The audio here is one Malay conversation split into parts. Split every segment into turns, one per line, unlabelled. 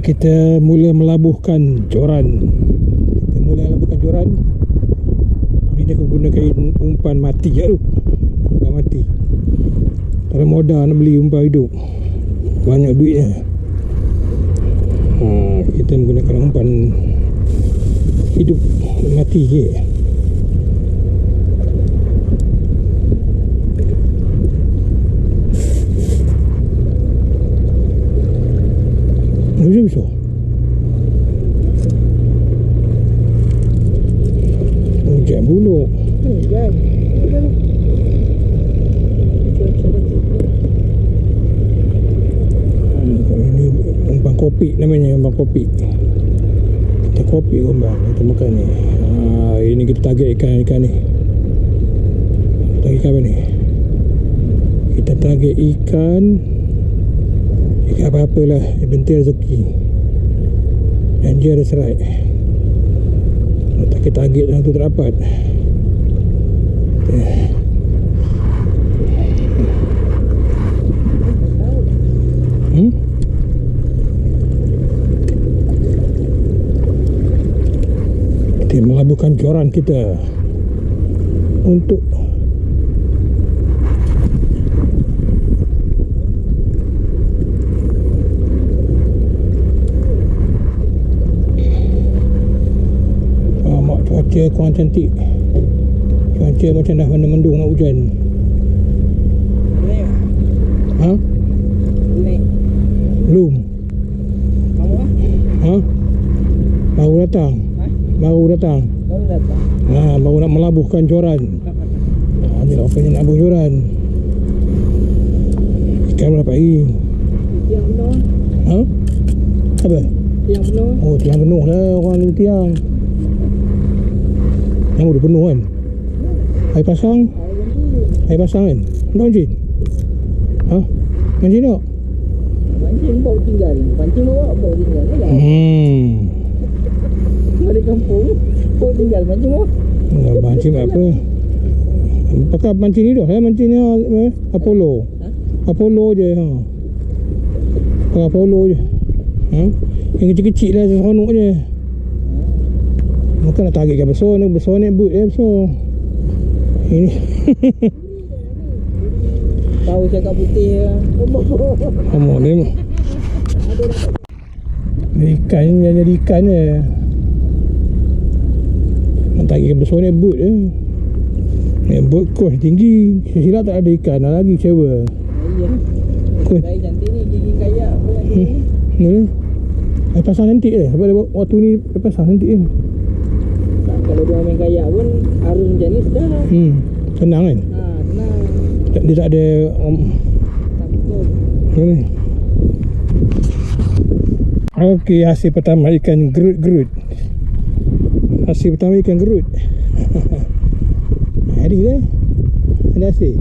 Kita mula melabuhkan joran. Kita mula melabuhkan joran. Ini dia gunakan umpan mati je tu. Umpan mati. Tak ada modal nak beli umpan hidup. Banyak duitnya. Ha, kita menggunakan umpan hidup mati je. Bisa bisa. Hujan bulu.
Hujan. Hujan.
Ini umpan kopi namanya umpan kopi. Kita kopi umpan kita makan ni. Ha, ini kita target ikan ikan ni. Target ikan apa ni? Kita target ikan apa-apalah yang penting rezeki. Dan dia ada serai. Nak target target yang tu tak dapat. Eh. Hmm? Kita melabuhkan joran kita untuk Ah, mak cuaca kurang cantik Cuaca macam dah mendung-mendung nak hujan
Naik.
Ha? Belum
Kamu ah?
Ha? Baru datang
Ha?
Baru datang
Baru datang.
Ha, baru nak melabuhkan joran ha, Ni lah apa nak labuh joran Ikan berapa lagi
Tiang penuh.
Ha? Apa?
Tiang penuh.
Oh tiang penuh dah orang ni tiang Yang udah penuh kan Air pasang
Air
pasang kan Tak mancing Ha? Mancing tak?
Pancing bau tinggal. Pancing bawa bau tinggal. Yalah.
Hmm
Balik kampung. Bau tinggal. Pancing bawa.
Enggak mancing apa Pakai mancing ni dah Saya mancing ni apa? Apollo
Ha?
Apollo je ha. Pakai Apollo je ha? Yang kecil-kecil lah Seronok je Bukan nak targetkan besar ni Besar ni boot eh besar Ini
Tahu cakap putih.
Kamu ni Ni ikan ni yang jadi ikan je Nak targetkan besar ni boot je Ni boot kos tinggi Silap tak ada ikan Dah lagi sewa
Iya.
Kos
Kain cantik ni. Gigi kayak. Apa lagi
Hmm.
ni?
Ni Air pasang cantik je Sebab dia waktu ni Air pasang cantik je
Tak, dia main kayak pun. Arus macam ni sudah.
Hmm Tenang kan
Ha, tenang.
Tak- Dia tak ada um,
Takut.
Ni Okey hasil pertama ikan gerut-gerut Hasil pertama ikan gerut Hari dah Ada hasil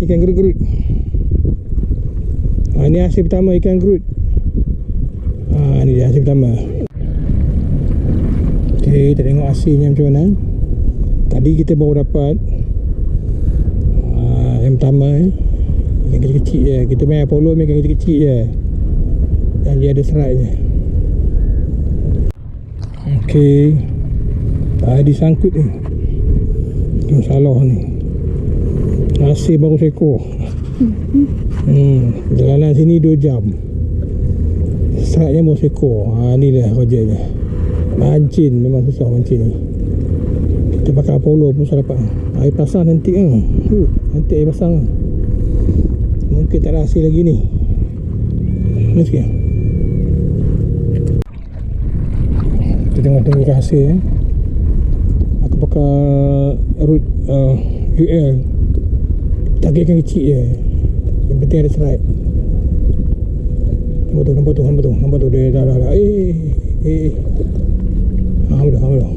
Ikan gerut-gerut ha, Ini hasil pertama ikan gerut ha, Ini dia hasil pertama Okey kita tengok hasilnya macam mana Tadi kita baru dapat ha, Yang pertama eh Ikan kecil-kecil je. Kita main Apollo main ikan kecil-kecil je. Dan dia ada serat je. Okey. Ah, disangkut ni. Itu masalah ni. Nasi baru seekor. Hmm, Jalanan sini 2 jam. Seratnya baru seekor. Ha, Ni dah kerjanya Mancin memang susah mancin ni. Kita pakai Apollo pun susah dapat. Air pasang nanti kan huh, Nanti air pasang. Mungkin tak ada hasil lagi ni. Ni sikit Kita tengok tunggu hasil eh. Aku pakai root uh, UL Targetkan kecil je. Yang penting ada serat Nampak tu, nampak tu, nampak tu Nampak tu, dia dah, dah, dah. Eh, eh, eh Hampa dah, hampa dah.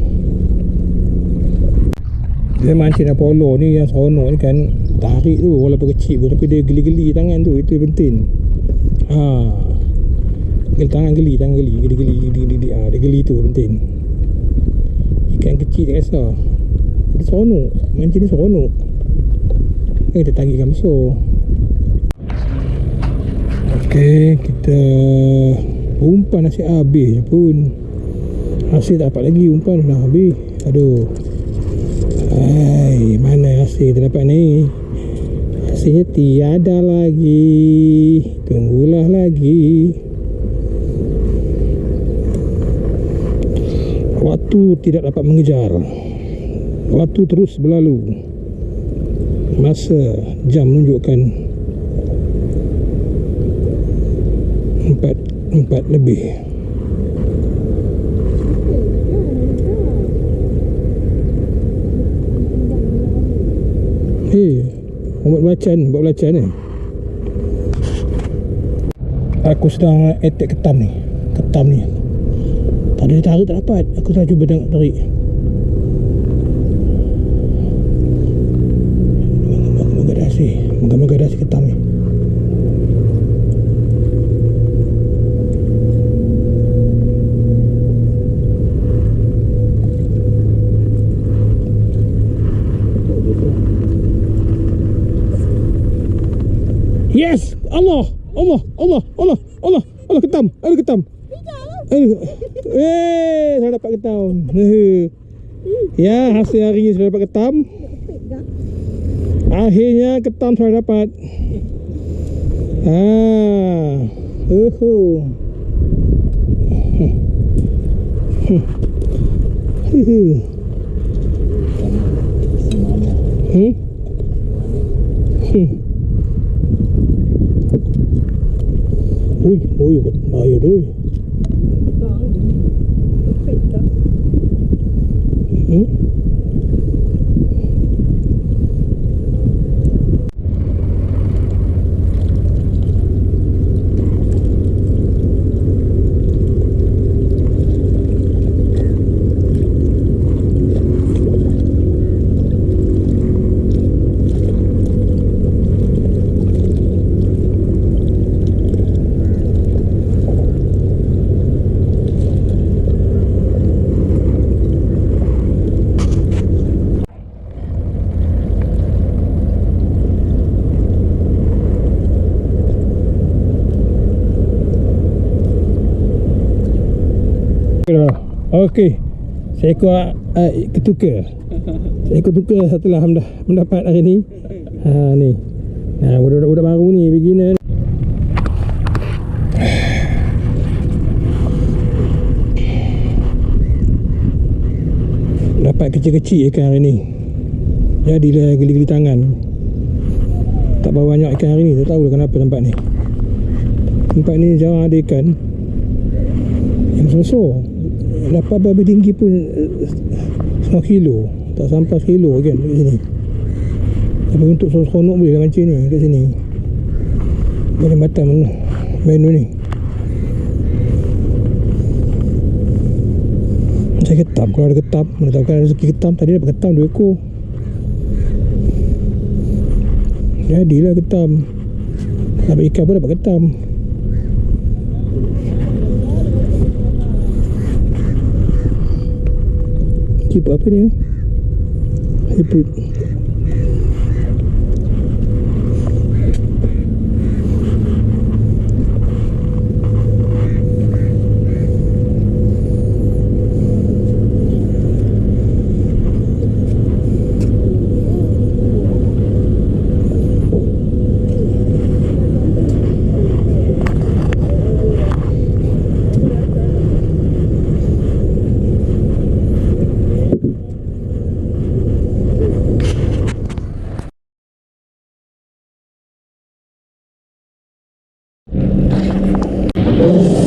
Dia mancing Apollo ni yang seronok ni kan Tarik tu walaupun kecil pun Tapi dia geli-geli tangan tu Itu penting. Ha. Geli tangan geli Tangan geli Geli-geli geli-geli ha, Dia geli tu penting. Ikan kecil tak kisah Dia seronok Mancing ni seronok. Kan kita tarik besar. Okey Kita Umpan nasi habis pun Hasil tak dapat lagi Umpan dah habis. Aduh. Hai, mana hasil kita dapat ni? Hasilnya tiada lagi. Tunggulah lagi. Waktu tidak dapat mengejar. Waktu terus berlalu. Masa jam menunjukkan Empat Empat lebih Hei Buat belacan Buat belacan ni. Aku sedang attack ketam ni. Ketam ni. Tak ada tarik tak dapat. Aku dah cuba tengok tarik Allah! Allah! Allah! Allah! Allah! Allah ketam! Ada ketam! Ada. Eh, saya dapat ketam. Ya, hasil hari ini saya dapat ketam. Akhirnya ketam saya dapat. Ah. Uhu. Hmm. Hmm. Hmm. Ui, ui, bahaya tu. Hmm? Okey. Seekor uh, ketuka. Seekor ketuka setelah mendah, mendapat hari ni. Ha ni. Ha budak-budak baru ni beginner ni. Dapat kecil-kecil ikan hari ni. Jadilah geli-geli tangan. Tak bawa banyak ikan hari ni. Tak tahu lah kenapa tempat ni. Tempat ni jarang ada ikan. Yang besar Dapat berapa tinggi pun eh, Setengah kilo. Tak sampai sekilo kan Kat sini. Tapi untuk seronok boleh lah mancing ni Kat sini. Boleh batam Menu ni. Saya ketam Kalau ada ketam Mana tahu kan rezeki ketam Tadi dapat ketam dua ekor. Jadilah ketam. Dapat ikan pun dapat ketam Siput apa ni? Siput okey bom.